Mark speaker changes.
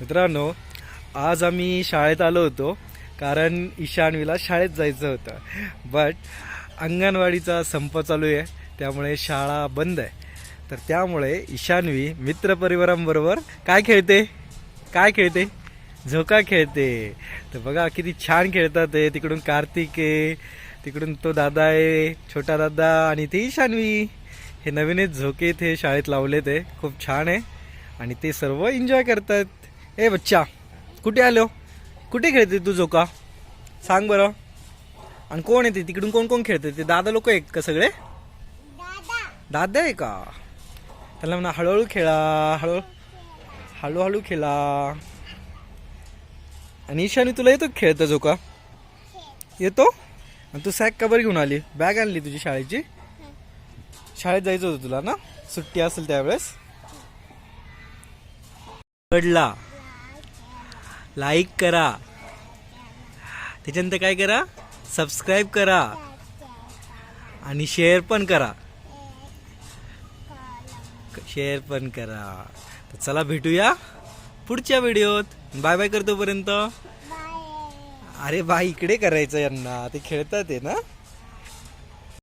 Speaker 1: मित्रांनो आज आम्ही शाळेत आलो होतो कारण ईशानवीला शाळेत जायचं होतं. बट अंगणवाडीचा संप चालू आहे त्यामुळे शाळा बंद आहे. तर त्यामुळे ईशानवी मित्रपरिवारांबरोबर काय खेळते? काय खेळते? झोका खेळते. तर बघा किती छान खेळतात ते. तिकडून कार्तिक आहे तिकडून तो दादा आहे छोटा दादा आणि ती ईशानवी हे नवीनच झोके ते शाळेत लावले ते खूप छान आहे. आणि ते सर्व एन्जॉय करतात. ए बच्चा कुठे आलो? कुठे खेळते तू झोका? सांग बरं. आणि कोण येते? तिकडून कोण कोण खेळते ते दादा लोक आहेत का सगळे? दादा. आहे का? त्याला म्हणा हळूहळू खेळा हळू हळूहळू खेळा. आणि ईशानी तुला येतो खेळता झोका? येतो? आणि तू सॅक कबर घेऊन आली. बॅग आणली तुझी शाळेची? शाळेत जायचं होतं तुला ना? सुट्टी असेल त्यावेळेस? कडला लाईक करा. त्याच्यानंतर काय करा? सबस्क्राईब करा. आणि शेअर पण करा. शेअर पण करा. तर चला भेटूया पुढच्या व्हिडिओत. बाय बाय करतोपर्यंत अरे बाय इकडे करायचं यांना. ते खेळतात आहे ना?